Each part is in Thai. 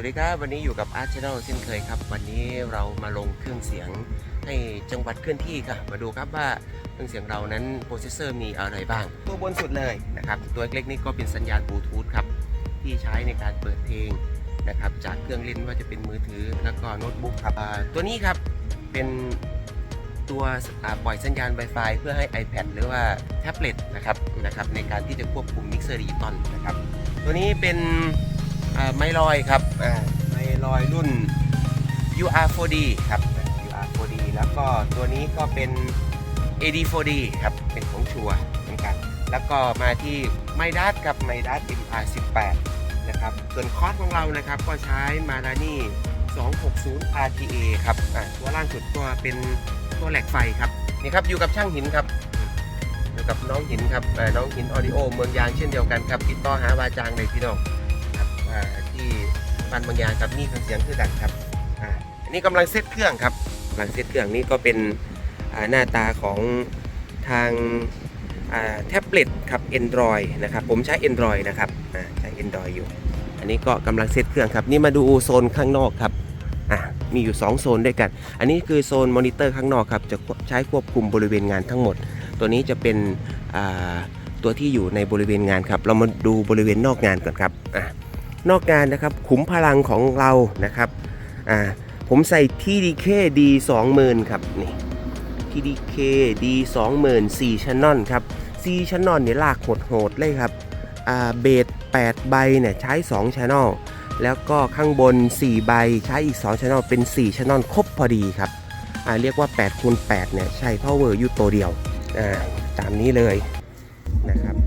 วัสดีครับ วันนี้อยู่กับอาร์ช n นลเช่นเคยครับ วันนี้เรามาลงเครื่องเสียงให้จังหวัดเคลื่อนที่ครับมาดูครับว่าเครื่องเสียงเรานั้นโปรเซสเซอร์มีอะไรบ้าง ตัวบนสุดเลยนะครับตัวเล็กๆนี่ก็เป็นสัญญาณบลูทูธครับที่ใช้ในการเปิดเพลงนะครับจากเครื่องเล่นว่าจะเป็นมือถือแล้วก็โน้ตบุ๊กครับตัวนี้ครับเป็นตัวปล่อยสัญญาณ Wi-Fi เพื่อให้ iPad หรือว่าแท็บเล็ตนะครับนะครับในการที่จะควบคุมมิกเซอร์ดิจิตอลนะครับตัวนี้เป็น อ่าไมลอยครับอ่าไมลอยรุ่น UR4D ครับ UR4D แล้วก็ตัวนี้ก็เป็น AD4D ครับ เป็นของชัวร์เหมือนกัน แล้วก็มาที่ไมดัสกับไมดัส MR18 นะครับ ส่วนคอสของเรานะครับก็ใช้มาดานี่ 260 RTA ครับตัวล่างสุดก็เป็นตัวแหลกไฟครับ นี่ครับอยู่กับช่างหินครับอยู่กับน้องหินครับน้องหินออดิโอเมืองยางเช่นเดียวกันครับติดต่อหาวาจางเลยพี่น้อง ที่บ้านเมืองยางครับนี่เครื่องเสียงคือกันครับอ่าอันนี้กำลังเซตเครื่องครับกำลังเซตเครื่องนี่ก็เป็นหน้าตาของทางแท็บเล็ตครับ Android นะครับ ผมใช้ Android นะครับใช้ Android อยู่ อันนี้ก็กำลังเซตเครื่องครับ นี่มาดูโซนข้างนอกครับมีอยู่ 2 โซนด้วยกัน อันนี้คือโซนมอนิเตอร์ข้างนอกครับ จะใช้ควบคุมบริเวณงานทั้งหมด ตัวนี้จะเป็นตัวที่อยู่ในบริเวณงานครับ เรามาดูบริเวณนอกงานก่อนครับอ นอกงานนะครับขุมพลังของเรานะครับอ่าผมใส่ TDK D 20,000ครับนี่ TDK D 20,000 4 channel ครับ4 channel เนี่ยลากโหดๆเลยครับอ่าเบส8ใบเนี่ยใช้2 channel แล้วก็ข้างบน 4 ใบใช้อีก2 channel เป็น4 channel ครบพอดีครับอ่าเรียกว่า8คูณ8เนี่ยใช้ power อยู่ตัวเดียวอ่าตามนี้เลยนะครับ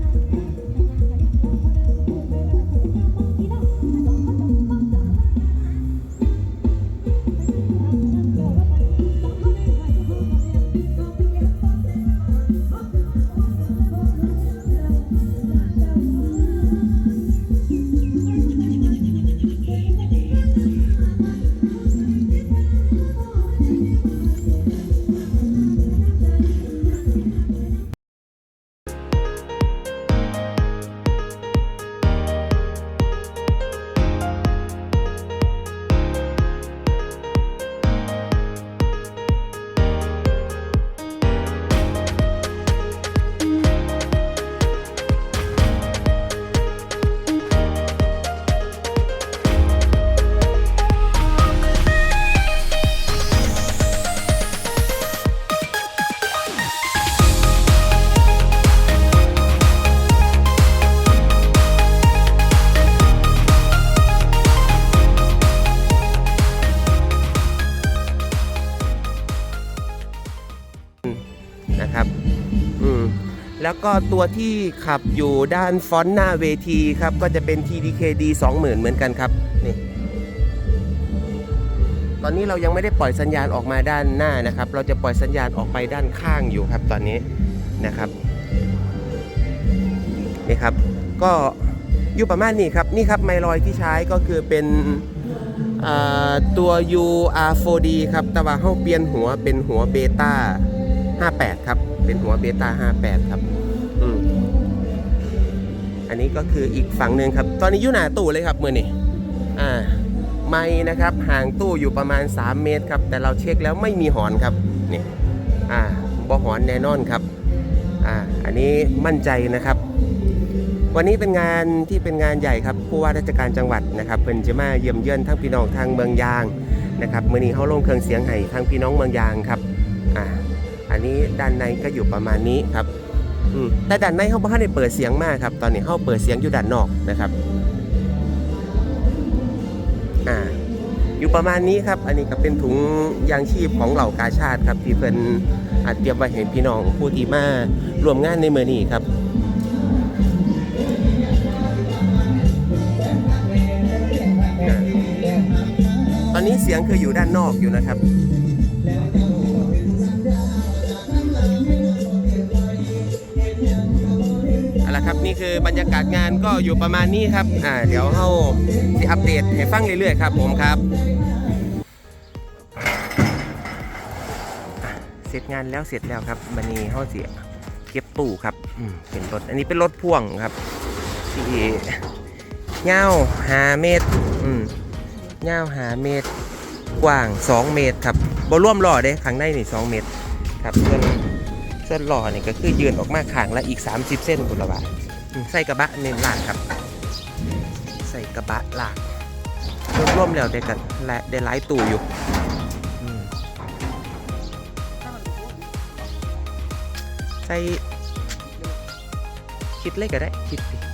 แล้วก็ตัวที่ขับอยู่ด้านฟอนต์หน้าเวทีครับ ก็จะเป็น TDKD 20,000 เหมือนกันครับนี่ตอนนี้เรายังไม่ได้ปล่อยสัญญาณออกมาด้านหน้านะครับ เราจะปล่อยสัญญาณออกไปด้านข้างอยู่ครับตอนนี้นะครับนี่ครับ ก็อยู่ประมาณนี้ครับนี่ครับไมลอยที่ใช้ก็คือเป็นตัว UR4D ครับแต่ว่าเขาเปลี่ยนหัวเป็นหัวเบต้า 58 ครับ เป็นหัวเบต้า58 ครับ อืมอันนี้ก็คืออีกฝั่งหนึ่งครับ ตอนนี้อยู่หน้าตู้เลยครับมือนี่อ่า ไม่นะครับ ห่างตู้อยู่ประมาณ 3 เมตรครับ แต่เราเช็คแล้วไม่มีหอนครับ นี่ อ่าบ่หอนแน่นอนครับ อ่า อันนี้มั่นใจนะครับ วันนี้เป็นงานที่เป็นงานใหญ่ครับ ผู้ว่าราชการจังหวัดนะครับ เพิ่นจะมาเยี่ยมเยือนทั้งพี่น้องทางเมืองยางนะครับ มือนี้เขาลงเครื่องเสียงให้ทางพี่น้องเมืองยางครับ อันนี้ด้านในก็อยู่ประมาณนี้ครับแต่ด้านในเขาบ่ทันได้เปิดเสียงมากครับ ตอนนี้เขาเปิดเสียงอยู่ด้านนอกนะครับอ่าอยู่ประมาณนี้ครับ อันนี้ก็เป็นถุงยางชีพของเหล่ากาชาติครับที่เพิ่นอาจเตรียมไว้ให้พี่น้องผู้ที่มารวมงานในเมื้อนี้ครับตอนนี้เสียงคืออยู่ด้านนอกอยู่นะครับ ครับนี่คือบรรยากาศงานก็อยู่ประมาณนี้ครับอ่าเดี๋ยวเราสิอัปเดตให้ฟังเรื่อยๆครับผมครับเสร็จงานแล้วเสร็จแล้วครับวันนี้เขาเสียเก็บตู้ครับเป็นรถอันนี้เป็นรถพ่วงครับที่เงาวหาเมตรอืมยาวหาเมตรกว้าง 2 เมตรครับบ่ร่วมหล่อเด้ข้างในนี่2เมตรครับส่วน ส่วนหล่อนี่ก็คือยืนออกมาข้างละอีก 30 เส้นคุณละบาใส่กระบะเน้นลากครับ ใส่กระบะลากร่วมๆแล้วได้กันและได้หลายตู้อยู่ใส่คิดเลขก็ได้คิดดิ